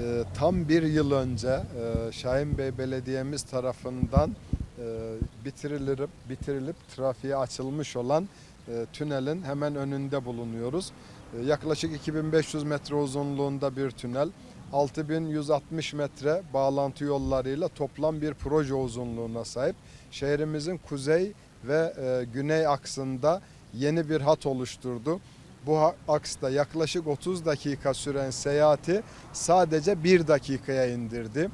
e, tam bir yıl önce e, Şahin Bey Belediye'miz tarafından e, bitirilip bitirilip trafiğe açılmış olan e, tünelin hemen önünde bulunuyoruz. E, yaklaşık 2500 metre uzunluğunda bir tünel. 6160 metre bağlantı yollarıyla toplam bir proje uzunluğuna sahip. Şehrimizin kuzey ve güney aksında yeni bir hat oluşturdu. Bu aksta yaklaşık 30 dakika süren seyahati sadece 1 dakikaya indirdi.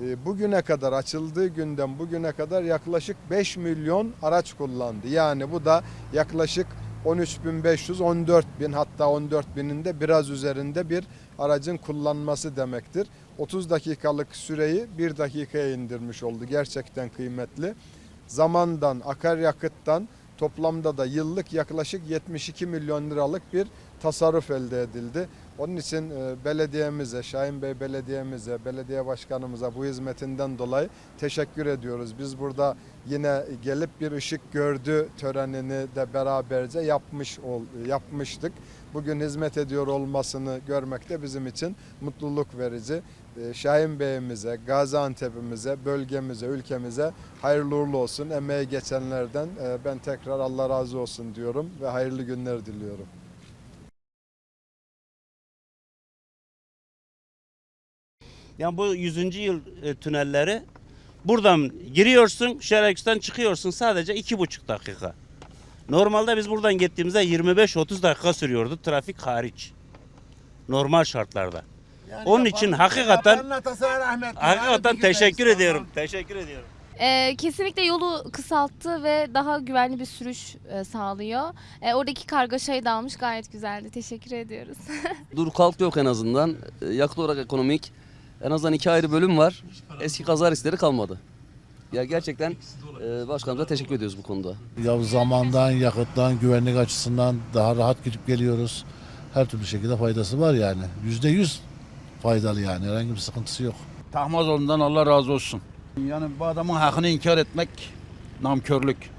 E, Bugüne kadar açıldığı günden bugüne kadar yaklaşık 5 milyon araç kullandı. Yani bu da yaklaşık 13.500, 14.000 hatta 14.000'in de biraz üzerinde bir aracın kullanması demektir. 30 dakikalık süreyi 1 dakikaya indirmiş oldu. Gerçekten kıymetli. Zamandan, akaryakıttan toplamda da yıllık yaklaşık 72 milyon liralık bir tasarruf elde edildi. Onun için e, belediyemize, Şahin Bey Belediye'mize, belediye başkanımıza bu hizmetinden dolayı teşekkür ediyoruz. Biz burada yine gelip bir ışık gördü törenini de beraberce yapmış ol, yapmıştık. Bugün hizmet ediyor olmasını görmek de bizim için mutluluk verici. E, Şahin Bey'imize, Gaziantep'imize, bölgemize, ülkemize hayırlı uğurlu olsun. Emeği geçenlerden e, ben tekrar Allah razı olsun diyorum ve hayırlı günler diliyorum. Yani bu 100. yıl e, tünelleri buradan giriyorsun, Şereküs'ten çıkıyorsun sadece iki buçuk dakika. Normalde biz buradan gittiğimizde 25-30 dakika sürüyordu trafik hariç. Normal şartlarda. Onun için hakikaten hakikaten teşekkür ediyorum. Teşekkür ediyorum. Ee, kesinlikle yolu kısalttı ve daha güvenli bir sürüş e, sağlıyor. E, oradaki kargaşayı da almış gayet güzeldi. Teşekkür ediyoruz. Dur kalk yok en azından. E, Yakıt olarak ekonomik. En azından iki ayrı bölüm var. Eski kaza riskleri kalmadı. Ya gerçekten e, başkanımıza teşekkür ediyoruz bu konuda. Ya zamandan, yakıttan, güvenlik açısından daha rahat gidip geliyoruz. Her türlü şekilde faydası var yani. Yüzde yüz faydalı yani. Herhangi bir sıkıntısı yok. Tahmazoğlu'ndan Allah razı olsun. Yani bu adamın hakkını inkar etmek namkörlük.